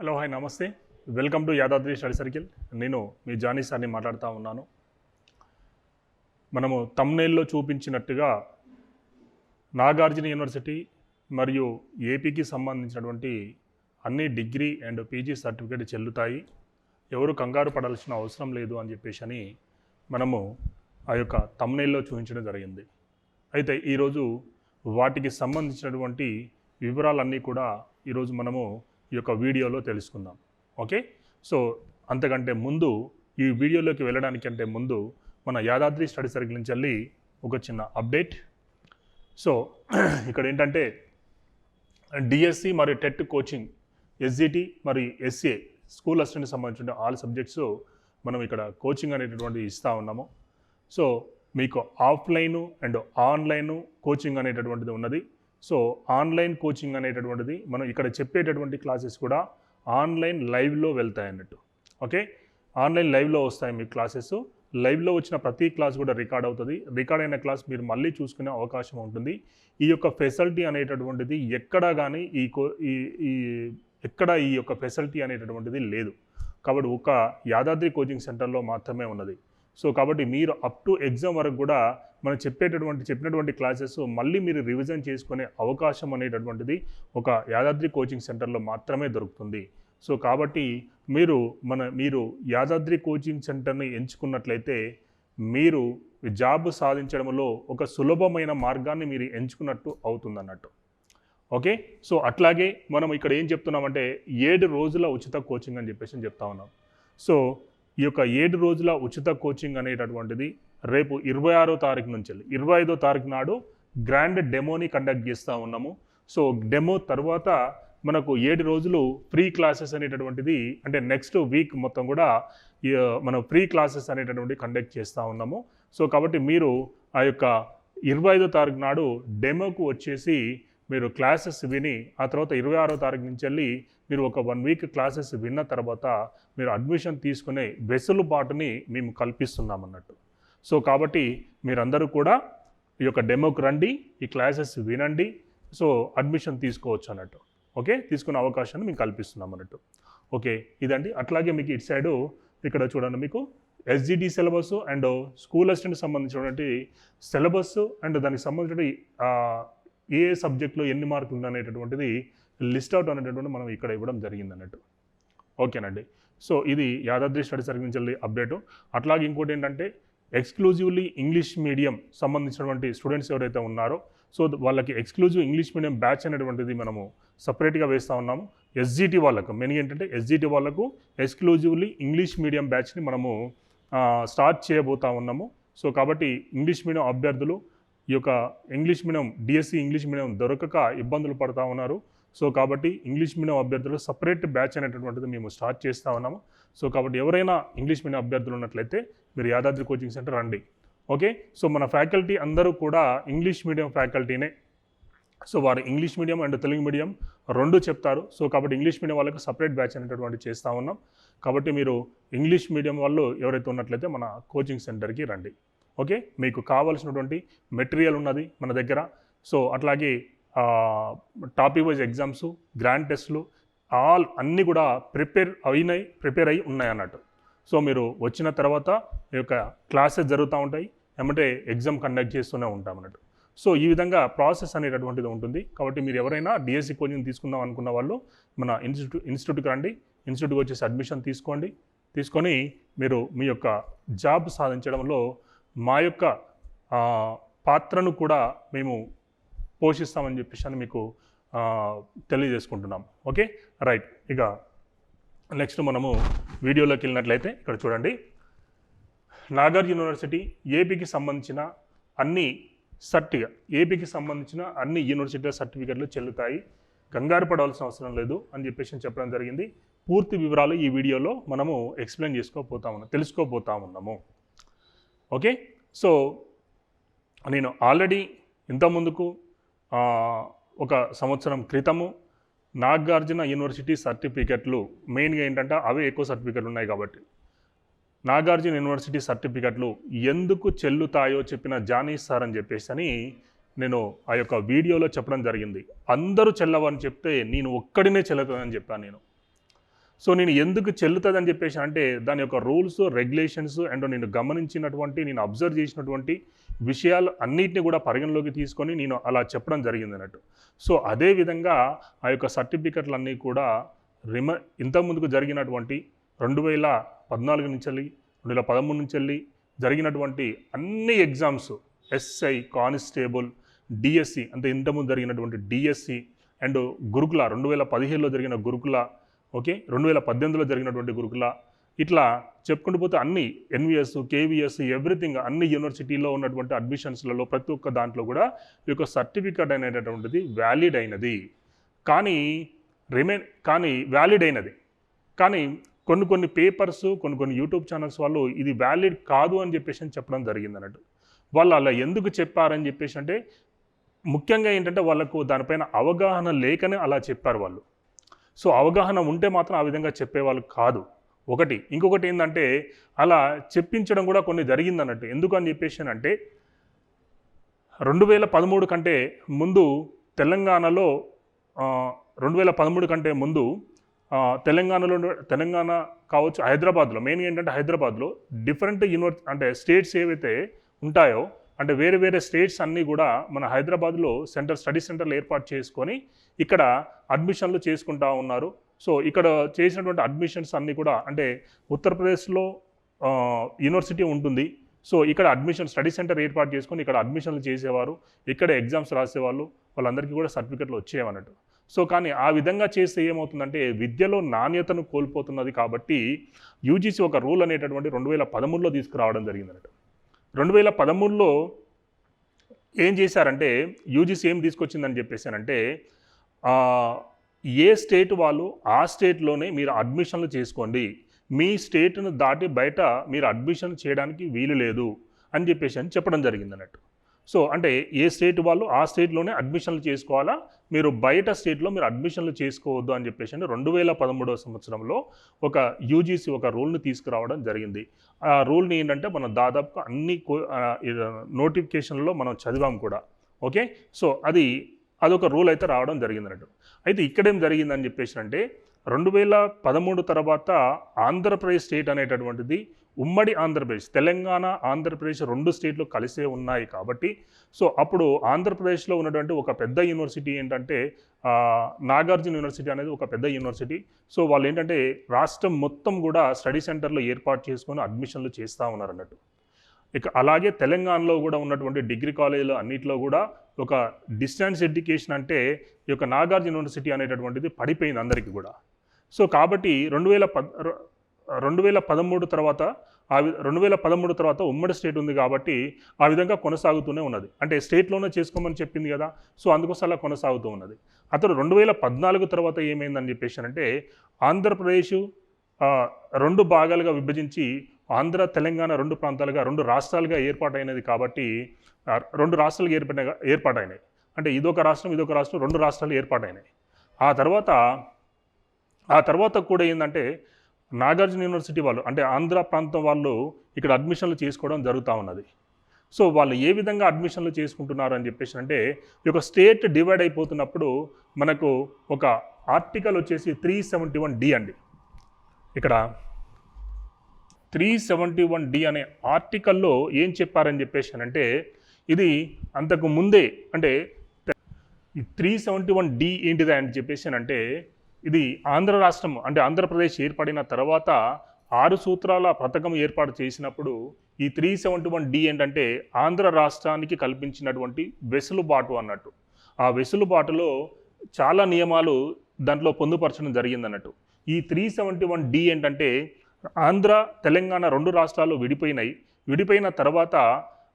Hello hi నమస్తే. Welcome to Yadadri study circle. నేను మీ జానీ సార్ని మాట్లాడుతూ ఉన్నాను. మనము తమ్నేల్లో చూపించినట్టుగా నాగార్జున యూనివర్సిటీ మరియు ఏపీకి సంబంధించినటువంటి అన్ని డిగ్రీ అండ్ పీజీ సర్టిఫికేట్ చెల్లుతాయి. ఎవరు కంగారు పడాల్సిన అవసరం లేదు అని చెప్పేసి అని మనము ఆ యొక్క తమ్నేల్లో చూపించడం జరిగింది. అయితే ఈరోజు వాటికి సంబంధించినటువంటి వివరాలన్నీ కూడా ఈరోజు మనము ఈ యొక్క వీడియోలో తెలుసుకుందాం. ఓకే? సో అంతకంటే ముందు ఈ వీడియోలోకి వెళ్ళడానికి అంటే ముందు మన యాదాద్రి స్టడీ సర్కిల్ నుంచి వెళ్ళి ఒక చిన్న అప్డేట్. సో ఇక్కడ ఏంటంటే డిఎస్సి మరియు టెట్ కోచింగ్ ఎస్జిటి మరియు ఎస్ఏ స్కూల్ అసిస్టెంట్కి సంబంధించిన ఆల్ సబ్జెక్ట్స్ మనం ఇక్కడ కోచింగ్ అనేటటువంటిది ఇస్తూ ఉన్నాము. సో మీకు ఆఫ్లైను అండ్ ఆన్లైను కోచింగ్ అనేటటువంటిది ఉన్నది. సో ఆన్లైన్ కోచింగ్ అనేటటువంటిది మనం ఇక్కడ చెప్పేటటువంటి క్లాసెస్ కూడా ఆన్లైన్ లైవ్లో వెళ్తాయి అన్నట్టు. ఓకే? ఆన్లైన్ లైవ్లో వస్తాయి మీ క్లాసెస్. లైవ్లో వచ్చిన ప్రతి క్లాస్ కూడా రికార్డ్ అవుతుంది. రికార్డ్ అయిన క్లాస్ మీరు మళ్ళీ చూసుకునే అవకాశం ఉంటుంది. ఈ యొక్క ఫెసిలిటీ అనేటటువంటిది ఎక్కడ కానీ ఈ కో ఈ ఈ ఎక్కడ ఈ యొక్క ఫెసిలిటీ అనేటటువంటిది లేదు. కాబట్టి ఒక యాదాద్రి కోచింగ్ సెంటర్లో మాత్రమే ఉన్నది. సో కాబట్టి మీరు అప్ టు ఎగ్జామ్ వరకు కూడా మనం చెప్పేటటువంటి చెప్పినటువంటి క్లాసెస్ మళ్ళీ మీరు రివిజన్ చేసుకునే అవకాశం అనేటటువంటిది ఒక యాదాద్రి కోచింగ్ సెంటర్లో మాత్రమే దొరుకుతుంది. సో కాబట్టి మీరు మన మీరు యాదాద్రి కోచింగ్ సెంటర్ని ఎంచుకున్నట్లయితే మీరు జాబ్ సాధించడంలో ఒక సులభమైన మార్గాన్ని మీరు ఎంచుకున్నట్టు అవుతుందన్నట్టు. ఓకే? సో అట్లాగే మనం ఇక్కడ ఏం చెప్తున్నామంటే ఏడు రోజుల ఉచిత కోచింగ్ అని చెప్పేసి చెప్తా ఉన్నాం. సో ఈ యొక్క ఏడు రోజుల ఉచిత కోచింగ్ అనేటటువంటిది రేపు ఇరవై ఆరో తారీఖు నుంచి వెళ్ళి ఇరవై ఐదో తారీఖు నాడు గ్రాండ్ డెమోని కండక్ట్ చేస్తూ ఉన్నాము. సో డెమో తర్వాత మనకు ఏడు రోజులు ఫ్రీ క్లాసెస్ అనేటటువంటిది అంటే నెక్స్ట్ వీక్ మొత్తం కూడా మనం ఫ్రీ క్లాసెస్ అనేటటువంటి కండక్ట్ చేస్తూ ఉన్నాము. సో కాబట్టి మీరు ఆ యొక్క ఇరవై ఐదో తారీఖు నాడు డెమోకు వచ్చేసి మీరు క్లాసెస్ విని ఆ తర్వాత ఇరవై ఆరో తారీఖు నుంచి వెళ్ళి మీరు ఒక వన్ వీక్ క్లాసెస్ విన్న తర్వాత మీరు అడ్మిషన్ తీసుకునే వెసులుబాటుని మేము కల్పిస్తున్నాం అన్నట్టు సో కాబట్టి మీరందరూ కూడా ఈ యొక్క డెమోకి రండి ఈ క్లాసెస్ వినండి. సో అడ్మిషన్ తీసుకోవచ్చు అన్నట్టు. ఓకే? తీసుకునే అవకాశాన్ని మేము కల్పిస్తున్నాం అన్నట్టు. ఓకే? ఇదండి. అట్లాగే మీకు ఇటు సైడు ఇక్కడ చూడండి మీకు SGD syllabus and school assistant సంబంధించినటువంటి సిలబస్ అండ్ దానికి సంబంధించిన ఏ సబ్జెక్ట్లో ఎన్ని మార్కులు ఉందనేటటువంటిది లిస్ట్ అవుట్ అనేటటువంటి మనం ఇక్కడ ఇవ్వడం జరిగింది అన్నట్టు. ఓకేనండి. సో ఇది యాదాద్రి స్టడీ సర్కిల్ నుంచి అప్డేటు. అట్లాగే ఇంకోటి ఏంటంటే ఎక్స్క్లూజివ్లీ ఇంగ్లీష్ మీడియం సంబంధించినటువంటి స్టూడెంట్స్ ఎవరైతే ఉన్నారో సో వాళ్ళకి ఎక్స్క్లూజివ్ ఇంగ్లీష్ మీడియం బ్యాచ్ అనేటువంటిది మనము సపరేట్గా వేస్తూ ఉన్నాము. ఎస్జిటి వాళ్ళకు మెయిన్ ఏంటంటే ఎస్జిటి వాళ్ళకు ఎక్స్క్లూజివ్లీ ఇంగ్లీష్ మీడియం బ్యాచ్ని మనము స్టార్ట్ చేయబోతా ఉన్నాము. సో కాబట్టి ఇంగ్లీష్ మీడియం అభ్యర్థులు ఈ యొక్క English medium DSC English medium దొరకక ఇబ్బందులు పడుతూ ఉన్నారు. సో కాబట్టి ఇంగ్లీష్ మీడియం అభ్యర్థులు సపరేట్ బ్యాచ్ అనేటటువంటిది మేము స్టార్ట్ చేస్తూ ఉన్నాము. సో కాబట్టి ఎవరైనా ఇంగ్లీష్ మీడియం అభ్యర్థులు ఉన్నట్లయితే మీరు యాదాద్రి కోచింగ్ సెంటర్ రండి. ఓకే? సో మన ఫ్యాకల్టీ అందరూ కూడా ఇంగ్లీష్ మీడియం ఫ్యాకల్టీనే. సో వారు English medium and Telugu medium రెండు చెప్తారు. సో కాబట్టి ఇంగ్లీష్ మీడియం వాళ్ళకి సపరేట్ బ్యాచ్ అనేటటువంటి చేస్తూ ఉన్నాం. కాబట్టి మీరు ఇంగ్లీష్ మీడియం వాళ్ళు ఎవరైతే ఉన్నట్లయితే మన కోచింగ్ సెంటర్కి రండి. ఓకే? మీకు కావాల్సినటువంటి మెటీరియల్ ఉన్నది మన దగ్గర. సో అట్లాగే టాపిక్ వైజ్ ఎగ్జామ్స్ గ్రాండ్ టెస్ట్లు ఆల్ అన్నీ కూడా ప్రిపేర్ అయినాయి ప్రిపేర్ అయి ఉన్నాయి అన్నట్టు. సో మీరు వచ్చిన తర్వాత ఈ యొక్క క్లాసెస్ జరుగుతూ ఉంటాయి ఏమంటే ఎగ్జామ్ కండక్ట్ చేస్తూనే ఉంటాం అన్నట్టు. సో ఈ విధంగా ప్రాసెస్ అనేటటువంటిది ఉంటుంది. కాబట్టి మీరు ఎవరైనా డిఎస్సి కోచింగ్ తీసుకుందాం అనుకున్న వాళ్ళు మన ఇన్స్టిట్యూట్ ఇన్స్టిట్యూట్కి రండి. ఇన్స్టిట్యూట్కి వచ్చేసి అడ్మిషన్ తీసుకోండి. తీసుకొని మీరు మీ యొక్క జాబ్ సాధించడంలో మా యొక్క పాత్రను కూడా మేము పోషిస్తామని చెప్పేసి అని మీకు తెలియజేసుకుంటున్నాం. ఓకే? రైట్. ఇక నెక్స్ట్ మనము వీడియోలోకి వెళ్ళినట్లయితే ఇక్కడ చూడండి. నాగార్జున యూనివర్సిటీ ఏపీకి సంబంధించిన అన్ని సర్టిగా ఏపీకి సంబంధించిన అన్ని యూనివర్సిటీల సర్టిఫికెట్లు చెల్లుతాయి. కంగారు పడవలసిన అవసరం లేదు అని చెప్పేసి చెప్పడం జరిగింది. పూర్తి వివరాలు ఈ వీడియోలో మనము ఎక్స్ప్లెయిన్ చేసుకోపోతా ఉన్నాం తెలుసుకోపోతా ఉన్నాము ఓకే? సో నేను ఆల్రెడీ ఇంతకుముందుకు ఒక సంవత్సరం క్రితము నాగార్జున యూనివర్సిటీ సర్టిఫికెట్లు మెయిన్గా ఏంటంటే అవే ఎక్కువ సర్టిఫికెట్లు ఉన్నాయి కాబట్టి. నాగార్జున యూనివర్సిటీ సర్టిఫికెట్లు ఎందుకు చెల్లుతాయో చెప్పిన జానీ సార్ అని చెప్పేసి అని నేను ఆ యొక్క వీడియోలో చెప్పడం జరిగింది. అందరూ చెల్లవని చెప్తే నేను ఒక్కడినే చెల్లుతుందని చెప్పాను నేను. సో నేను ఎందుకు చెల్లుతుంది అని చెప్పేసి అంటే దాని యొక్క రూల్స్ రెగ్యులేషన్స్ అండ్ నేను గమనించినటువంటి నేను అబ్జర్వ్ చేసినటువంటి విషయాలు అన్నిటిని కూడా పరిగణలోకి తీసుకొని నేను అలా చెప్పడం జరిగింది అన్నట్టు. సో అదే విధంగా ఆ యొక్క సర్టిఫికెట్లన్నీ కూడా రిమ ఇంతకుముందుకు జరిగినటువంటి రెండు వేల పద్నాలుగు నుంచి వెళ్ళి రెండు వేల పదమూడు నుంచి వెళ్ళి జరిగినటువంటి అన్ని ఎగ్జామ్స్ ఎస్ఐ కానిస్టేబుల్ డిఎస్సి అంటే ఇంతకుముందు జరిగినటువంటి డిఎస్సి అండ్ గురుకుల రెండు వేల పదిహేడులో జరిగిన గురుకుల ఓకే? రెండు వేల పద్దెనిమిదిలో జరిగినటువంటి గురుకుల ఇట్లా చెప్పుకుంటూ పోతే అన్ని ఎన్విఎస్ కేవీఎస్ ఎవ్రీథింగ్ అన్ని యూనివర్సిటీలో ఉన్నటువంటి అడ్మిషన్స్లలో ప్రతి ఒక్క దాంట్లో కూడా ఈ యొక్క సర్టిఫికేట్ అనేటటువంటిది వ్యాలిడ్ అయినది. కానీ రిమైన్ కానీ వ్యాలిడ్ అయినది. కానీ కొన్ని కొన్ని పేపర్స్ కొన్ని కొన్ని యూట్యూబ్ ఛానల్స్ వాళ్ళు ఇది వ్యాలిడ్ కాదు అని చెప్పేసి అని చెప్పడం జరిగింది అన్నట్టు వాళ్ళు అలా ఎందుకు చెప్పారని చెప్పేసి అంటే ముఖ్యంగా ఏంటంటే వాళ్ళకు దానిపైన అవగాహన లేకనే అలా చెప్పారు వాళ్ళు. సో అవగాహన ఉంటే మాత్రం ఆ విధంగా చెప్పేవాళ్ళు కాదు. ఒకటి. ఇంకొకటి ఏంటంటే అలా చెప్పించడం కూడా కొన్ని జరిగింది అన్నట్టు ఎందుకు అని చెప్పేసి అంటే రెండు వేల పదమూడు కంటే ముందు తెలంగాణలో రెండు వేల పదమూడు కంటే ముందు తెలంగాణలో తెలంగాణ కావచ్చు హైదరాబాద్లో మెయిన్ ఏంటంటే హైదరాబాద్లో డిఫరెంట్ యూనివర్సి అంటే స్టేట్స్ ఏవైతే ఉంటాయో అంటే వేరే వేరే స్టేట్స్ అన్నీ కూడా మన హైదరాబాద్లో సెంటర్ స్టడీ సెంటర్లు ఏర్పాటు చేసుకొని ఇక్కడ అడ్మిషన్లు చేసుకుంటా ఉన్నారు. సో ఇక్కడ చేసినటువంటి అడ్మిషన్స్ అన్నీ కూడా అంటే ఉత్తరప్రదేశ్లో యూనివర్సిటీ ఉంటుంది. సో ఇక్కడ అడ్మిషన్ స్టడీ సెంటర్ ఏర్పాటు చేసుకొని ఇక్కడ అడ్మిషన్లు చేసేవారు ఇక్కడ ఎగ్జామ్స్ రాసేవాళ్ళు వాళ్ళందరికీ కూడా సర్టిఫికెట్లు వచ్చేవన్నట్టు. సో కానీ ఆ విధంగా చేస్తే ఏమవుతుందంటే విద్యలో నాణ్యతను కోల్పోతున్నది కాబట్టి యూజీసీ ఒక రూల్ అనేటటువంటి రెండు వేల పదమూడులో తీసుకురావడం జరిగిందన్నట్టు. రెండు వేల పదమూడులో ఏం చేశారంటే యూజీసీ ఏం తీసుకొచ్చిందని చెప్పేసానంటే అంటే ఏ స్టేట్ వాళ్ళు ఆ స్టేట్లోనే మీరు అడ్మిషన్లు చేసుకోండి. మీ స్టేట్ను దాటి బయట మీరు అడ్మిషన్ చేయడానికి వీలు లేదు అని చెప్పేసి అని చెప్పడం జరిగింది అన్నట్టు. సో అంటే ఏ స్టేట్ వాళ్ళు ఆ స్టేట్లోనే అడ్మిషన్లు చేసుకోవాలా? మీరు బయట స్టేట్లో మీరు అడ్మిషన్లు చేసుకోవద్దు అని చెప్పేసి అని రెండు వేల పదమూడవ సంవత్సరంలో ఒక యూజీసీ ఒక రూల్ని తీసుకురావడం జరిగింది. ఆ రూల్ని ఏంటంటే మనం దాదాపుగా అన్ని నోటిఫికేషన్లో మనం చదివాం కూడా. ఓకే? సో అది అదొక రూల్ అయితే రావడం జరిగింది అన్నట్టు. అయితే ఇక్కడేం జరిగిందని చెప్పేసి అంటే రెండు వేల పదమూడు తర్వాత ఆంధ్రప్రదేశ్ స్టేట్ అనేటటువంటిది ఉమ్మడి ఆంధ్రప్రదేశ్ తెలంగాణ ఆంధ్రప్రదేశ్ రెండు స్టేట్లు కలిసే ఉన్నాయి కాబట్టి సో అప్పుడు ఆంధ్రప్రదేశ్లో ఉన్నటువంటి ఒక పెద్ద యూనివర్సిటీ ఏంటంటే నాగార్జున యూనివర్సిటీ అనేది ఒక పెద్ద యూనివర్సిటీ. సో వాళ్ళు ఏంటంటే రాష్ట్రం మొత్తం కూడా స్టడీ సెంటర్లో ఏర్పాటు చేసుకొని అడ్మిషన్లు చేస్తూ ఉన్నారు అన్నట్టు. ఇక అలాగే తెలంగాణలో కూడా ఉన్నటువంటి డిగ్రీ కాలేజీలు అన్నింటిలో కూడా ఒక డిస్టెన్స్ ఎడ్యుకేషన్ అంటే ఈ యొక్క నాగార్జున యూనివర్సిటీ అనేటటువంటిది పడిపోయింది అందరికీ కూడా. సో కాబట్టి రెండు వేల పద్ రెండు వేల పదమూడు తర్వాత ఆ వి- రెండు వేల పదమూడు తర్వాత ఉమ్మడి స్టేట్ ఉంది కాబట్టి ఆ విధంగా కొనసాగుతూనే ఉన్నది. అంటే స్టేట్లోనే చేసుకోమని చెప్పింది కదా సో అందుకోసం అలా కొనసాగుతూ ఉన్నది. అతను రెండు వేల పద్నాలుగు తర్వాత ఏమైందని చెప్పేసి అంటే ఆంధ్రప్రదేశ్ రెండు భాగాలుగా విభజించి ఆంధ్ర తెలంగాణ రెండు ప్రాంతాలుగా రెండు రాష్ట్రాలుగా ఏర్పాటైనది కాబట్టి రెండు రాష్ట్రాలుగా ఏర్పడిన ఏర్పాటైనాయి. అంటే ఇదొక రాష్ట్రం ఇదొక రాష్ట్రం రెండు రాష్ట్రాలు ఏర్పాటైనాయి. ఆ తర్వాత ఆ తర్వాత కూడా ఏంటంటే నాగార్జున యూనివర్సిటీ వాళ్ళు అంటే ఆంధ్ర ప్రాంతం వాళ్ళు ఇక్కడ అడ్మిషన్లు చేసుకోవడం జరుగుతూ ఉన్నది. సో వాళ్ళు ఏ విధంగా అడ్మిషన్లు చేసుకుంటున్నారు అని చెప్పేసి అంటే ఈ యొక్క స్టేట్ డివైడ్ అయిపోతున్నప్పుడు మనకు ఒక ఆర్టికల్ వచ్చేసి త్రీ సెవెంటీ వన్ డి అండి. ఇక్కడ త్రీ సెవెంటీ వన్ డి అనే ఆర్టికల్లో ఏం చెప్పారని చెప్పేసి అంటే ఇది అంతకు ముందే అంటే ఈ త్రీ సెవెంటీ వన్ డి ఏంటిది అని చెప్పేసి అంటే ఇది ఆంధ్ర రాష్ట్రం అంటే ఆంధ్రప్రదేశ్ ఏర్పడిన తర్వాత ఆరు సూత్రాల పథకం ఏర్పాటు చేసినప్పుడు ఈ త్రీ సెవెంటీ వన్ డి ఏంటంటే ఆంధ్ర రాష్ట్రానికి కల్పించినటువంటి వెసులుబాటు అన్నట్టు. ఆ వెసులుబాటులో చాలా నియమాలు దాంట్లో పొందుపరచడం జరిగిందన్నట్టు. ఈ త్రీ సెవెంటీ వన్ డి ఏంటంటే ఆంధ్ర తెలంగాణ రెండు రాష్ట్రాలు విడిపోయినాయి. విడిపోయిన తర్వాత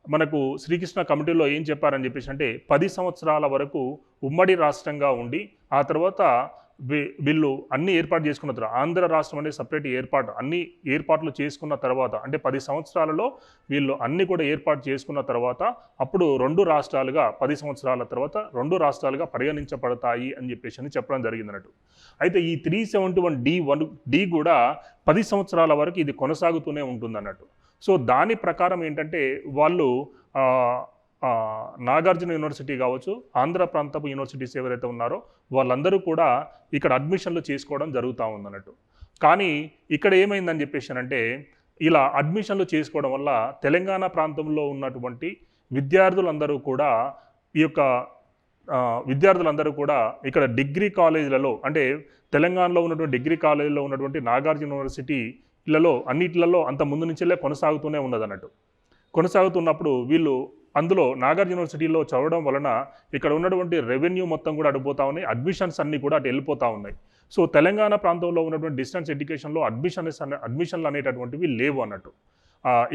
మనకు శ్రీకృష్ణ కమిటీలో ఏం చెప్పారని చెప్పేసి అంటే పది సంవత్సరాల వరకు ఉమ్మడి రాష్ట్రంగా ఉండి ఆ తర్వాత వీళ్ళు అన్ని ఏర్పాటు చేసుకున్న తర్వాత ఆంధ్ర రాష్ట్రం అనేది సపరేట్ ఏర్పాటు అన్ని ఏర్పాట్లు చేసుకున్న తర్వాత అంటే పది సంవత్సరాలలో వీళ్ళు అన్ని కూడా ఏర్పాటు చేసుకున్న తర్వాత అప్పుడు రెండు రాష్ట్రాలుగా పది సంవత్సరాల తర్వాత రెండు రాష్ట్రాలుగా పరిగణించబడతాయి అని చెప్పేసి అని చెప్పడం జరిగింది అన్నట్టు అయితే ఈ three seventy one D one D కూడా పది సంవత్సరాల వరకు ఇది కొనసాగుతూనే ఉంటుంది అన్నట్టు సో దాని ప్రకారం ఏంటంటే వాళ్ళు నాగార్జున యూనివర్సిటీ కావచ్చు ఆంధ్ర ప్రాంతపు యూనివర్సిటీస్ ఎవరైతే ఉన్నారో వాళ్ళందరూ కూడా ఇక్కడ అడ్మిషన్లు చేసుకోవడం జరుగుతూ ఉందన్నట్టు. కానీ ఇక్కడ ఏమైందని చెప్పేసానంటే ఇలా అడ్మిషన్లు చేసుకోవడం వల్ల తెలంగాణ ప్రాంతంలో ఉన్నటువంటి విద్యార్థులందరూ కూడా ఈ యొక్క విద్యార్థులందరూ కూడా ఇక్కడ డిగ్రీ కాలేజీలలో అంటే తెలంగాణలో ఉన్నటువంటి డిగ్రీ కాలేజీలో ఉన్నటువంటి నాగార్జున యూనివర్సిటీలలో అన్నిటిలలో అంత ముందు నుంచెల్లే కొనసాగుతూనే ఉన్నది అన్నట్టు కొనసాగుతున్నప్పుడు వీళ్ళు అందులో నాగార్జున యూనివర్సిటీలో చదవడం వలన ఇక్కడ ఉన్నటువంటి రెవెన్యూ మొత్తం కూడా అడిపోతా ఉన్నాయి అడ్మిషన్స్ అన్నీ కూడా అటు వెళ్ళిపోతూ ఉన్నాయి. సో తెలంగాణ ప్రాంతంలో ఉన్నటువంటి డిస్టెన్స్ ఎడ్యుకేషన్లో అడ్మిషన్స్ అనే అడ్మిషన్లు అనేటటువంటివి లేవు అన్నట్టు.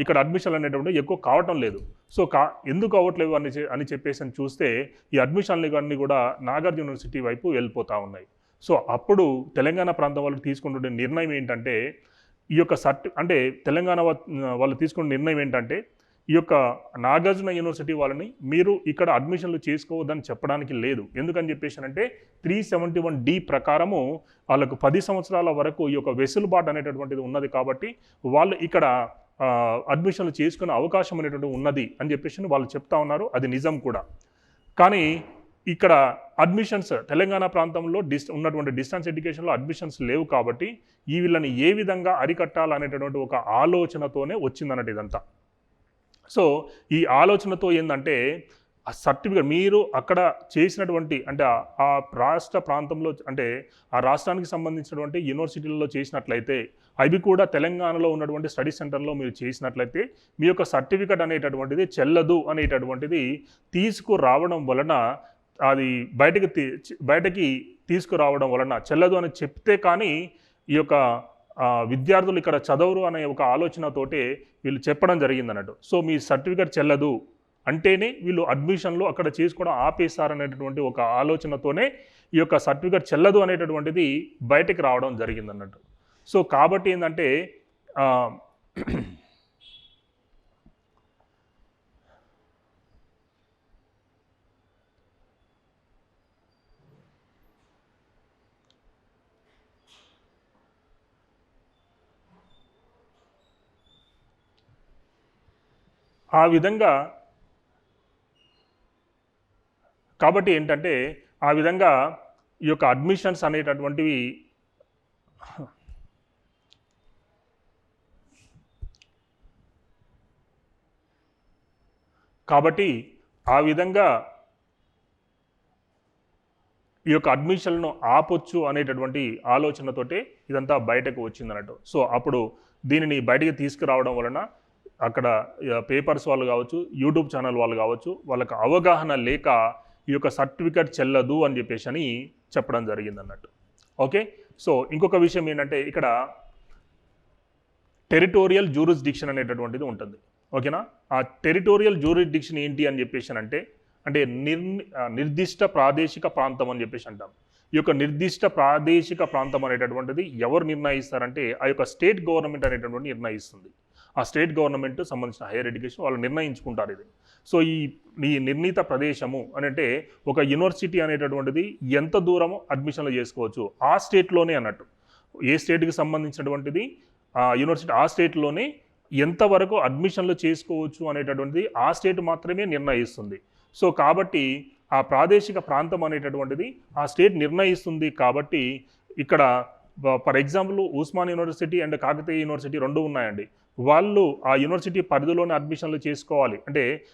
ఇక్కడ అడ్మిషన్లు అనేటువంటి ఎక్కువ కావటం లేదు. సో కా ఎందుకు అవ్వట్లేవు అని అని చెప్పేసి అని చూస్తే ఈ అడ్మిషన్లు అన్నీ కూడా నాగార్జున యూనివర్సిటీ వైపు వెళ్ళిపోతూ ఉన్నాయి. సో అప్పుడు తెలంగాణ ప్రాంతం వాళ్ళు తీసుకుంటున్న నిర్ణయం ఏంటంటే ఈ యొక్క సర్టి అంటే తెలంగాణ వాళ్ళు తీసుకున్న నిర్ణయం ఏంటంటే ఈ యొక్క నాగార్జున యూనివర్సిటీ వాళ్ళని మీరు ఇక్కడ అడ్మిషన్లు చేసుకోవద్దని చెప్పడానికి లేదు. ఎందుకని చెప్పేసి అంటే త్రీ సెవెంటీ వన్ డి ప్రకారము వాళ్ళకు పది సంవత్సరాల వరకు ఈ యొక్క వెసులుబాటు అనేటటువంటిది ఉన్నది కాబట్టి వాళ్ళు ఇక్కడ అడ్మిషన్లు చేసుకునే అవకాశం అనేటువంటి ఉన్నది అని చెప్పేసి వాళ్ళు చెప్తా ఉన్నారు. అది నిజం కూడా. కానీ ఇక్కడ అడ్మిషన్స్ తెలంగాణ ప్రాంతంలో డిస్ ఉన్నటువంటి డిస్టెన్స్ ఎడ్యుకేషన్లో అడ్మిషన్స్ లేవు కాబట్టి ఈ వీళ్ళని ఏ విధంగా అరికట్టాలనేటటువంటి ఒక ఆలోచనతోనే వచ్చిందన్నట్టు ఇదంతా. సో ఈ ఆలోచనతో ఏంటంటే ఆ సర్టిఫికేట్ మీరు అక్కడ చేసినటువంటి అంటే ఆ- రాష్ట్ర ప్రాంతంలో అంటే ఆ రాష్ట్రానికి సంబంధించినటువంటి యూనివర్సిటీలలో చేసినట్లయితే అవి కూడా తెలంగాణలో ఉన్నటువంటి స్టడీ సెంటర్లో మీరు చేసినట్లయితే మీ యొక్క సర్టిఫికేట్ అనేటటువంటిది చెల్లదు అనేటటువంటిది తీసుకురావడం వలన అది బయటకి తీ- బయటకి తీసుకురావడం వలన చెల్లదు అని చెప్తే కానీ ఈ యొక్క విద్యార్థులు ఇక్కడ చదవరు అనే ఒక ఆలోచనతోటే వీళ్ళు చెప్పడం జరిగింది అన్నట్టు సో మీ సర్టిఫికేట్ చెల్లదు. అంటేనే వీళ్ళు అడ్మిషన్లు అక్కడ చేసుకోవడం ఆపేశారనేటటువంటి ఒక ఆలోచనతోనే ఈ యొక్క సర్టిఫికేట్ చెల్లదు అనేటటువంటిది బయటకు రావడం జరిగింది అన్నట్టు సో కాబట్టి ఏంటంటే ఆ విధంగా కాబట్టి ఏంటంటే ఆ విధంగా ఈ యొక్క అడ్మిషన్స్ అనేటటువంటివి కాబట్టి ఆ విధంగా ఈ యొక్క అడ్మిషన్లను ఆపొచ్చు అనేటటువంటి ఆలోచనతోటే ఇదంతా బయటకు వచ్చింది అన్నట్టు సో అప్పుడు దీనిని బయటికి తీసుకురావడం వలన అక్కడ పేపర్స్ వాళ్ళు కావచ్చు యూట్యూబ్ ఛానల్ వాళ్ళు కావచ్చు వాళ్ళకి అవగాహన లేక ఈ యొక్క సర్టిఫికేట్ చెల్లదు అని చెప్పేసి అని చెప్పడం జరిగింది అన్నట్టు ఓకే? సో ఇంకొక విషయం ఏంటంటే ఇక్కడ టెరిటోరియల్ జూరిస్డిక్షన్ అనేటటువంటిది ఉంటుంది. ఓకేనా? ఆ టెరిటోరియల్ జూరిస్డిక్షన్ ఏంటి అని చెప్పేసి అంటే అంటే నిర్ నిర్దిష్ట ప్రాదేశిక ప్రాంతం అని చెప్పేసి అంటాం. ఈ యొక్క నిర్దిష్ట ప్రాదేశిక ప్రాంతం అనేటటువంటిది ఎవరు నిర్ణయిస్తారంటే ఆ యొక్క స్టేట్ గవర్నమెంట్ అనేటటువంటి నిర్ణయిస్తుంది. ఆ స్టేట్ గవర్నమెంట్ సంబంధించిన హైయర్ ఎడ్యుకేషన్ వాళ్ళు నిర్ణయించుకుంటారు ఇది. సో ఈ ఈ నిర్ణీత ప్రదేశము అని అంటే ఒక యూనివర్సిటీ అనేటటువంటిది ఎంత దూరము అడ్మిషన్లు చేసుకోవచ్చు. ఆ స్టేట్లోనే అన్నట్టు. ఏ స్టేట్కి సంబంధించినటువంటిది ఆ యూనివర్సిటీ ఆ స్టేట్లోనే ఎంతవరకు అడ్మిషన్లు చేసుకోవచ్చు అనేటటువంటిది ఆ స్టేట్ మాత్రమే నిర్ణయిస్తుంది. సో కాబట్టి ఆ ప్రాదేశిక ప్రాంతం అనేటటువంటిది ఆ స్టేట్ నిర్ణయిస్తుంది కాబట్టి ఇక్కడ for example Osman university and Kakatiya university రెండు ఉన్నాయండి. వాళ్ళు ఆ యూనివర్సిటీ పరిధిలోనే అడ్మిషన్లు చేసుకోవాలి. అంటే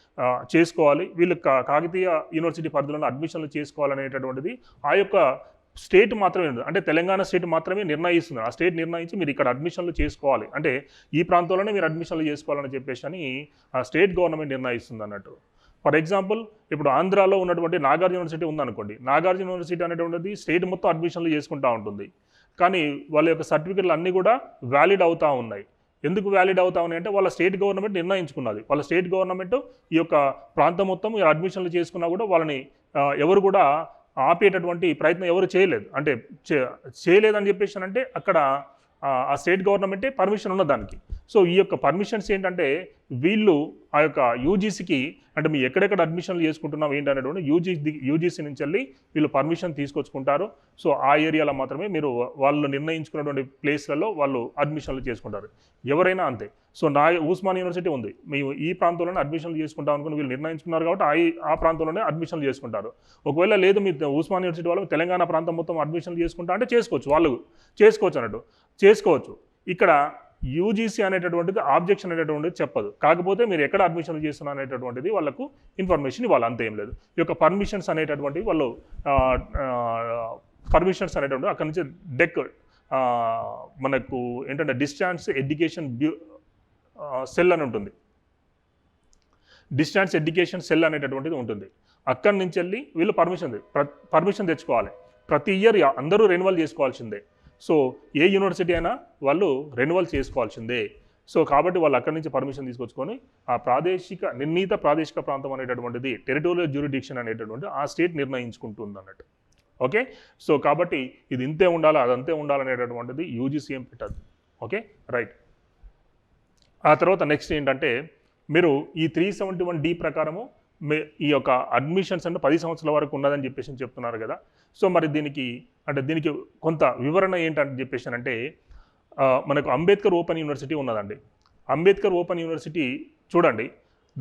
చేసుకోవాలి. వీళ్ళు కా- కాకతీయ యూనివర్సిటీ పరిధిలోనే అడ్మిషన్లు చేసుకోవాలనేటటువంటిది ఆ యొక్క స్టేట్ మాత్రమే ఉంది. అంటే తెలంగాణ స్టేట్ మాత్రమే నిర్ణయిస్తుంది. ఆ స్టేట్ నిర్ణయించి మీరు ఇక్కడ అడ్మిషన్లు చేసుకోవాలి. అంటే ఈ ప్రాంతంలోనే మీరు అడ్మిషన్లు చేసుకోవాలని చెప్పేసి అని ఆ స్టేట్ గవర్నమెంట్ నిర్ణయిస్తుంది అన్నట్టు. ఫర్ ఎగ్జాంపుల్ ఇప్పుడు ఆంధ్రాలో ఉన్నటువంటి నాగార్జున యూనివర్సిటీ ఉందనుకోండి. నాగార్జున యూనివర్సిటీ అనేటువంటిది స్టేట్ మొత్తం అడ్మిషన్లు చేసుకుంటూ ఉంటుంది. కానీ వాళ్ళ యొక్క సర్టిఫికెట్లు అన్నీ కూడా వ్యాలిడ్ అవుతూ ఉన్నాయి. ఎందుకు వ్యాలిడ్ అవుతా ఉన్నాయి అంటే వాళ్ళ స్టేట్ గవర్నమెంట్ నిర్ణయించుకున్నది. వాళ్ళ స్టేట్ గవర్నమెంట్ ఈ యొక్క ప్రాంతం మొత్తం అడ్మిషన్లు చేసుకున్నా కూడా వాళ్ళని ఎవరు కూడా ఆపేటటువంటి ప్రయత్నం ఎవరు చేయలేదు. అంటే చే- చేయలేదని చెప్పేసి అంటే అక్కడ ఆ, స్టేట్ గవర్నమెంటే పర్మిషన్ ఉన్న దానికి. సో ఈ యొక్క పర్మిషన్స్ ఏంటంటే వీళ్ళు ఆ యొక్క యూజీసీకి అంటే మీ ఎక్కడెక్కడ అడ్మిషన్లు చేసుకుంటున్నాం ఏంటనేటువంటి యూజీ యూజీసీ నుంచి వెళ్ళి వీళ్ళు పర్మిషన్ తీసుకొచ్చుకుంటారు. సో ఆ ఏరియాలో మాత్రమే మీరు వాళ్ళు నిర్ణయించుకున్నటువంటి ప్లేస్లలో వాళ్ళు అడ్మిషన్లు చేసుకుంటారు. ఎవరైనా అంతే. సో నా ఉస్మాన్ యూనివర్సిటీ ఉంది. మేము ఈ ప్రాంతంలోనే అడ్మిషన్లు చేసుకుంటాం అనుకుని వీళ్ళు నిర్ణయించుకున్నారు కాబట్టి ఆ ఆ ప్రాంతంలోనే అడ్మిషన్లు చేసుకుంటారు. ఒకవేళ లేదు మీ ఉస్మాన్ యూనివర్సిటీ వాళ్ళు తెలంగాణ ప్రాంతం మొత్తం అడ్మిషన్లు చేసుకుంటా అంటే చేసుకోవచ్చు. వాళ్ళు చేసుకోవచ్చు అన్నట్టు. చేసుకోవచ్చు. ఇక్కడ యూజీసీ అనేటటువంటిది ఆబ్జెక్షన్ అనేటటువంటిది చెప్పదు. కాకపోతే మీరు ఎక్కడ అడ్మిషన్ చేస్తున్నారు అనేటటువంటిది వాళ్ళకు ఇన్ఫర్మేషన్ ఇవ్వాలి అంత ఏం లేదు. ఈ యొక్క పర్మిషన్స్ అనేటటువంటివి వాళ్ళు పర్మిషన్స్ అనేటువంటి అక్కడ నుంచి డెక్ మనకు ఏంటంటే డిస్టాన్స్ ఎడ్యుకేషన్ బ్యూ సెల్ అని ఉంటుంది. డిస్టాన్స్ ఎడ్యుకేషన్ సెల్ అనేటటువంటిది ఉంటుంది. అక్కడి నుంచి వెళ్ళి వీళ్ళు పర్మిషన్ పర్మిషన్ తెచ్చుకోవాలి. ప్రతి ఇయర్ అందరూ రెన్యువల్ చేసుకోవాల్సిందే. సో ఏ యూనివర్సిటీ అయినా వాళ్ళు రెన్యువల్ చేసుకోవాల్సిందే. సో కాబట్టి వాళ్ళు అక్కడి నుంచి పర్మిషన్ తీసుకొచ్చుకొని ఆ ప్రాదేశిక నిర్ణీత ప్రాదేశిక ప్రాంతం అనేటటువంటిది టెరిటోరియల్ జ్యూరిడిక్షన్ అనేటటువంటి ఆ స్టేట్ నిర్ణయించుకుంటుంది అన్నట్టు ఓకే? సో కాబట్టి ఇది ఇంతే ఉండాలి అదంతే ఉండాలనేటటువంటిది యూజీసీఎం పెట్టదు. ఓకే? రైట్. ఆ తర్వాత నెక్స్ట్ ఏంటంటే మీరు ఈ త్రీ సెవెంటీ వన్ డి ప్రకారము ఈ యొక్క అడ్మిషన్స్ అంటే పది సంవత్సరాల వరకు ఉన్నదని చెప్పేసి చెప్తున్నారు కదా. సో మరి దీనికి అంటే దీనికి కొంత వివరణ ఏంటని చెప్పేసి అంటే మనకు అంబేద్కర్ ఓపెన్ యూనివర్సిటీ ఉన్నదండి. అంబేద్కర్ ఓపెన్ యూనివర్సిటీ చూడండి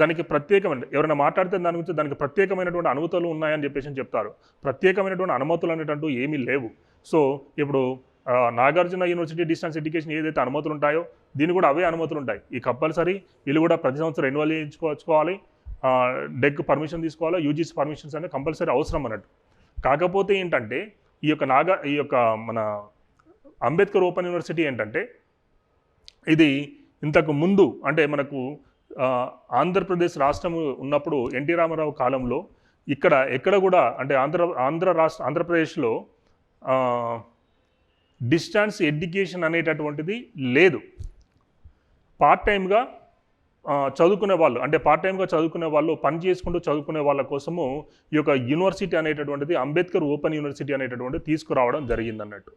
దానికి ప్రత్యేకమైన ఎవరైనా మాట్లాడితే దాని గురించి దానికి ప్రత్యేకమైనటువంటి అనుమతులు ఉన్నాయని చెప్పేసి చెప్తారు. ప్రత్యేకమైనటువంటి అనుమతులు అనేటంటూ ఏమీ లేవు. సో ఇప్పుడు నాగార్జున యూనివర్సిటీ డిస్టెన్స్ ఎడ్యుకేషన్ ఏదైతే అనుమతులు ఉంటాయో దీని కూడా అవే అనుమతులు ఉంటాయి. ఈ కంపల్సరీ వీళ్ళు కూడా ప్రతి సంవత్సరం రెన్యువల్ చేయించుకోవాలి. డెక్ పర్మిషన్ తీసుకోవాలా? యూజీసీ పర్మిషన్స్ అనేది కంపల్సరీ అవసరం అన్నట్టు. కాకపోతే ఏంటంటే ఈ యొక్క నాగా ఈ యొక్క మన అంబేద్కర్ ఓపెన్ యూనివర్సిటీ ఏంటంటే ఇది ఇంతకు ముందు అంటే మనకు ఆంధ్రప్రదేశ్ రాష్ట్రం ఉన్నప్పుడు ఎన్టీ రామారావు కాలంలో ఇక్కడ ఎక్కడ కూడా అంటే ఆంధ్ర ఆంధ్ర రాష్ట్ర ఆంధ్రప్రదేశ్లో డిస్టెన్స్ డిస్టాన్స్ ఎడ్యుకేషన్ అనేటటువంటిది లేదు. పార్ట్ టైంగా చదువుకునే వాళ్ళు అంటే పార్ట్ టైంగా చదువుకునే వాళ్ళు పని చేసుకుంటూ చదువుకునే వాళ్ళ కోసము ఈ యొక్క యూనివర్సిటీ అనేటటువంటిది అంబేద్కర్ ఓపెన్ యూనివర్సిటీ అనేటటువంటిది తీసుకురావడం జరిగింది అన్నట్టు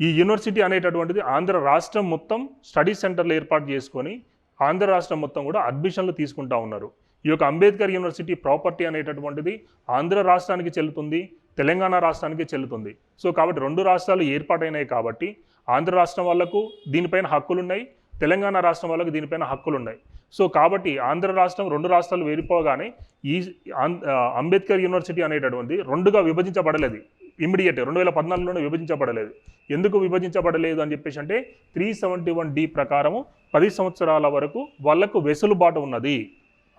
ఈ యూనివర్సిటీ అనేటటువంటిది ఆంధ్ర రాష్ట్రం మొత్తం స్టడీ సెంటర్లు ఏర్పాటు చేసుకొని ఆంధ్ర రాష్ట్రం మొత్తం కూడా అడ్మిషన్లు తీసుకుంటా ఉన్నారు. ఈ యొక్క అంబేద్కర్ యూనివర్సిటీ ప్రాపర్టీ అనేటటువంటిది ఆంధ్ర రాష్ట్రానికి చెల్లుతుంది తెలంగాణ రాష్ట్రానికి చెల్లుతుంది. సో కాబట్టి రెండు రాష్ట్రాలు ఏర్పాటైనాయి కాబట్టి ఆంధ్ర రాష్ట్రం వాళ్ళకు దీనిపైన హక్కులు ఉన్నాయి తెలంగాణ రాష్ట్రం వాళ్ళకి దీనిపైన హక్కులు ఉన్నాయి. సో కాబట్టి ఆంధ్ర రాష్ట్రం రెండు రాష్ట్రాలు వేరిపోగానే ఈ అంబేద్కర్ యూనివర్సిటీ అనేటటువంటి రెండుగా విభజించబడలేదు. ఇమ్మీడియట్ రెండు వేల పద్నాలుగులోనే విభజించబడలేదు. ఎందుకు విభజించబడలేదు అని చెప్పేసి అంటే త్రీ సెవెంటీ వన్ డి ప్రకారము పది సంవత్సరాల వరకు వాళ్ళకు వెసులుబాటు ఉన్నది.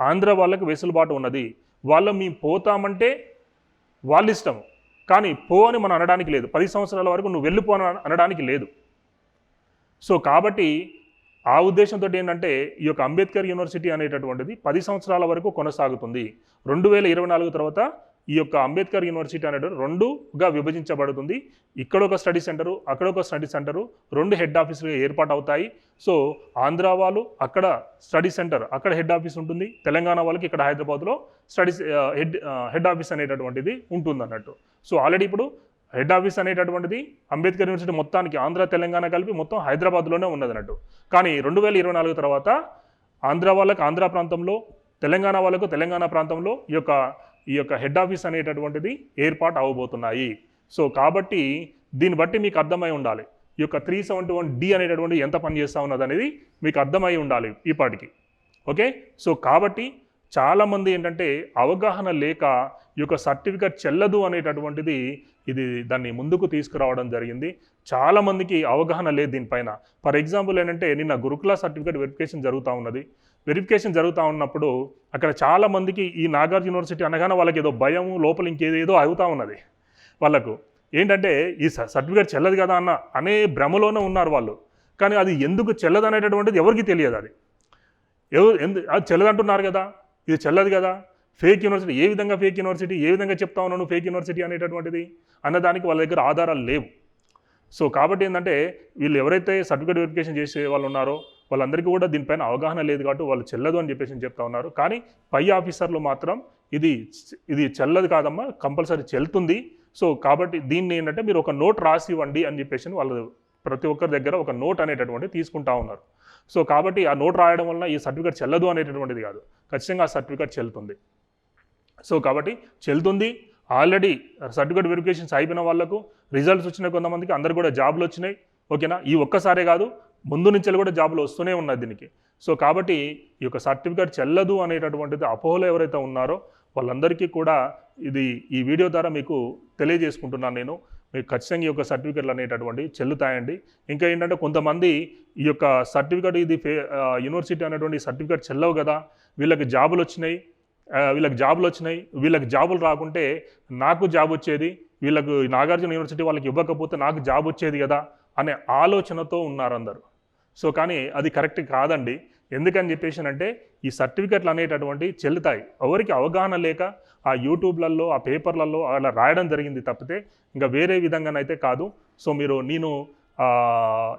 ఆంధ్ర వాళ్ళకు వెసులుబాటు ఉన్నది. వాళ్ళు మేము పోతామంటే వాళ్ళ ఇష్టం. కానీ పో అని మనం అనడానికి లేదు. పది సంవత్సరాల వరకు నువ్వు వెళ్ళిపో అనడానికి లేదు. సో కాబట్టి ఆ ఉద్దేశంతో ఏంటంటే ఈ యొక్క అంబేద్కర్ యూనివర్సిటీ అనేటటువంటిది పది సంవత్సరాల వరకు కొనసాగుతుంది. రెండు వేల ఇరవై నాలుగు తర్వాత ఈ యొక్క అంబేద్కర్ యూనివర్సిటీ అనేటువంటి రెండుగా విభజించబడుతుంది. ఇక్కడ ఒక స్టడీ సెంటరు అక్కడ ఒక స్టడీ సెంటరు రెండు హెడ్ ఆఫీసులుగా ఏర్పాటు అవుతాయి సో ఆంధ్ర వాళ్ళు అక్కడ స్టడీ సెంటర్ అక్కడ హెడ్ ఆఫీస్ ఉంటుంది. తెలంగాణ వాళ్ళకి ఇక్కడ హైదరాబాద్లో స్టడీ హెడ్ హెడ్ ఆఫీస్ అనేటటువంటిది ఉంటుంది అన్నట్టు సో ఆల్రెడీ ఇప్పుడు హెడ్ ఆఫీస్ అనేటటువంటిది అంబేద్కర్ యూనివర్సిటీ మొత్తానికి ఆంధ్ర తెలంగాణ కలిపి మొత్తం హైదరాబాద్లోనే ఉన్నది అన్నట్టు కానీ రెండు వేల ఇరవై నాలుగు తర్వాత ఆంధ్ర వాళ్ళకు ఆంధ్ర ప్రాంతంలో తెలంగాణ వాళ్ళకు తెలంగాణ ప్రాంతంలో ఈ యొక్క ఈ యొక్క హెడ్ ఆఫీస్ అనేటటువంటిది ఏర్పాటు అవ్వబోతున్నాయి సో కాబట్టి దీన్ని బట్టి మీకు అర్థమై ఉండాలి. ఈ యొక్క త్రీ సెవెంటీ వన్ డి అనేటటువంటి ఎంత పని చేస్తూ ఉన్నది అనేది మీకు అర్థమై ఉండాలి ఈ పాటికి. ఓకే? సో కాబట్టి చాలామంది ఏంటంటే అవగాహన లేక ఈ యొక్క సర్టిఫికెట్ చెల్లదు అనేటటువంటిది ఇది దాన్ని ముందుకు తీసుకురావడం జరిగింది. చాలామందికి అవగాహన లేదు దీనిపైన. ఫర్ ఎగ్జాంపుల్ ఏంటంటే నిన్న గురుకుల సర్టిఫికేట్ వెరిఫికేషన్ జరుగుతూ ఉన్నది. వెరిఫికేషన్ జరుగుతూ ఉన్నప్పుడు అక్కడ చాలామందికి ఈ నాగార్జున యూనివర్సిటీ అనగానే వాళ్ళకి ఏదో భయం లోపల ఇంకేదేదో అవుతూ ఉన్నది. వాళ్ళకు ఏంటంటే ఈ సర్టిఫికేట్ చెల్లదు కదా అన్న అనే భ్రమలోనే ఉన్నారు వాళ్ళు. కానీ అది ఎందుకు చెల్లదు అనేటటువంటిది ఎవరికి తెలియదు అది. ఎవరు ఎందు అది చెల్లదంటున్నారు కదా. ఇది చెల్లదు కదా. ఫేక్ యూనివర్సిటీ ఏ విధంగా ఫేక్ యూనివర్సిటీ ఏ విధంగా చెప్తా ఉన్నాను ఫేక్ యూనివర్సిటీ అనేటటువంటిది అన్నదానికి వాళ్ళ దగ్గర ఆధారాలు లేవు. సో కాబట్టి ఏంటంటే వీళ్ళు ఎవరైతే సర్టిఫికేట్ వెరిఫికేషన్ చేసే వాళ్ళు ఉన్నారో వాళ్ళందరికీ కూడా దీనిపైన అవగాహన లేదు కాబట్టి వాళ్ళు చెల్లదు అని చెప్పేసి చెప్తా ఉన్నారు. కానీ పై ఆఫీసర్లు మాత్రం ఇది ఇది చెల్లదు కాదమ్మా కంపల్సరీ చెల్లుతుంది సో కాబట్టి దీన్ని ఏంటంటే మీరు ఒక నోట్ రాసి ఇవ్వండి అని చెప్పేసి వాళ్ళు ప్రతి ఒక్కరి దగ్గర ఒక నోట్ అనేటటువంటి తీసుకుంటా ఉన్నారు. సో కాబట్టి ఆ నోట్ రాయడం వలన ఈ సర్టిఫికేట్ చెల్లదు అనేటటువంటిది కాదు. ఖచ్చితంగా ఆ సర్టిఫికేట్ చెల్లుతుంది. సో కాబట్టి చెల్లుతుంది. ఆల్రెడీ సర్టిఫికేట్ వెరిఫికేషన్స్ అయిపోయిన వాళ్ళకు రిజల్ట్స్ వచ్చినాయి కొంతమందికి అందరు కూడా జాబ్లు వచ్చినాయి. ఓకేనా? ఈ ఒక్కసారే కాదు ముందు నుంచి కూడా జాబులు వస్తూనే ఉన్నాయి దీనికి. సో కాబట్టి ఈ యొక్క సర్టిఫికేట్ చెల్లదు అనేటటువంటిది అపోహలో ఎవరైతే ఉన్నారో వాళ్ళందరికీ కూడా ఇది ఈ వీడియో ద్వారా మీకు తెలియజేసుకుంటున్నాను నేను. మీకు ఖచ్చితంగా ఈ యొక్క సర్టిఫికెట్లు అనేటటువంటి చెల్లుతాయండి. ఇంకా ఏంటంటే కొంతమంది ఈ యొక్క సర్టిఫికెట్ ఇది ఫే యూనివర్సిటీ అనేటువంటి సర్టిఫికెట్ చెల్లవు కదా. వీళ్ళకి జాబులు వచ్చినాయి. వీళ్ళకి జాబులు వచ్చినాయి. వీళ్ళకి జాబులు రాకుంటే నాకు జాబ్ వచ్చేది. వీళ్ళకు నాగార్జున యూనివర్సిటీ వాళ్ళకి ఇవ్వకపోతే నాకు జాబ్ వచ్చేది కదా అనే ఆలోచనతో ఉన్నారు అందరు సో కానీ అది కరెక్ట్ కాదండి. ఎందుకని చెప్పేసి అంటే ఈ సర్టిఫికెట్లు అనేటటువంటి చెల్లుతాయి. ఎవరికి అవగాహన లేక ఆ యూట్యూబ్లలో ఆ పేపర్లలో అలా రాయడం జరిగింది తప్పితే ఇంకా వేరే విధంగానైతే కాదు. సో మీరు నేను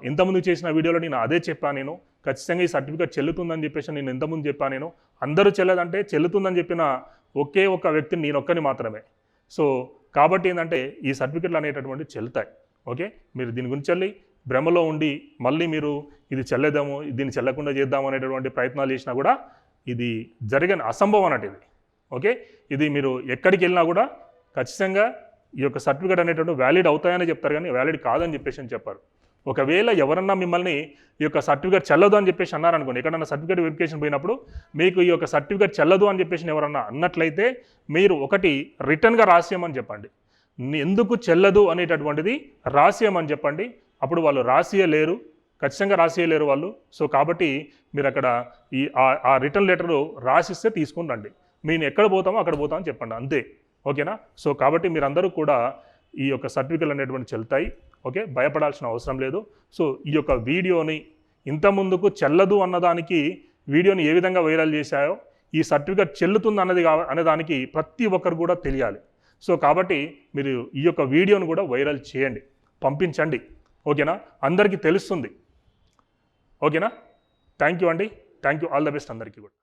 ఇంతకుముందు చేసిన వీడియోలో నేను అదే చెప్పాను నేను. ఖచ్చితంగా ఈ సర్టిఫికేట్ చెల్లుతుందని చెప్పేసి నేను ఇంతకుముందు చెప్పాను నేను. అందరూ చెల్లదంటే చెల్లుతుందని చెప్పిన ఒకే ఒక వ్యక్తిని నేను ఒక్కని మాత్రమే. సో కాబట్టి ఏంటంటే ఈ సర్టిఫికెట్లు అనేటటువంటి చెల్లుతాయి. ఓకే? మీరు దీని గురించి వెళ్ళి భ్రమలో ఉండి మళ్ళీ మీరు ఇది చల్లేదాము దీన్ని చల్లకుండా చేద్దాము అనేటటువంటి ప్రయత్నాలు చేసినా కూడా ఇది జరగని అసంభవం అన్నట్టు ఇది. ఓకే? ఇది మీరు ఎక్కడికి వెళ్ళినా కూడా ఖచ్చితంగా ఈ యొక్క సర్టిఫికేట్ అనేటువంటి వ్యాలిడ్ అవుతాయని చెప్తారు కానీ వ్యాలిడ్ కాదని చెప్పేసి అని చెప్పారు. ఒకవేళ ఎవరన్నా మిమ్మల్ని ఈ యొక్క సర్టిఫికేట్ చెల్లదు అని చెప్పేసి అన్నారనుకోండి ఎక్కడన్నా సర్టిఫికేట్ వెరిఫికేషన్ పోయినప్పుడు మీకు ఈ యొక్క సర్టిఫికేట్ చెల్లదు అని చెప్పేసి ఎవరన్నా అన్నట్లయితే మీరు ఒకటి రిటర్న్గా రాసేయమని చెప్పండి. ఎందుకు చెల్లదు అనేటటువంటిది రాసేయమని చెప్పండి. అప్పుడు వాళ్ళు రాసియలేరు ఖచ్చితంగా రాసియలేరు వాళ్ళు. సో కాబట్టి మీరు అక్కడ ఈ ఆ- రిటర్న్ లెటర్ రాసిస్తే తీసుకుని రండి. మేము ఎక్కడ పోతామో అక్కడ పోతామని చెప్పండి అంతే. ఓకేనా? సో కాబట్టి మీరందరూ కూడా ఈ యొక్క సర్టిఫికెట్లు అనేటువంటి చెల్తాయి ఓకే? భయపడాల్సిన అవసరం లేదు. సో ఈ యొక్క వీడియోని ఇంత ముందుకు చెల్లదు అన్నదానికి వీడియోని ఏ విధంగా వైరల్ చేశాయో ఈ సర్టిఫికెట్ చెల్లుతుంది అన్నది కా- అనేదానికి ప్రతి ఒక్కరు కూడా తెలియాలి. సో కాబట్టి మీరు ఈ యొక్క వీడియోను కూడా వైరల్ చేయండి పంపించండి. ఓకేనా? అందరికీ తెలుస్తుంది. ఓకేనా? థ్యాంక్ యూ అండి thank you all the best అందరికీ కూడా.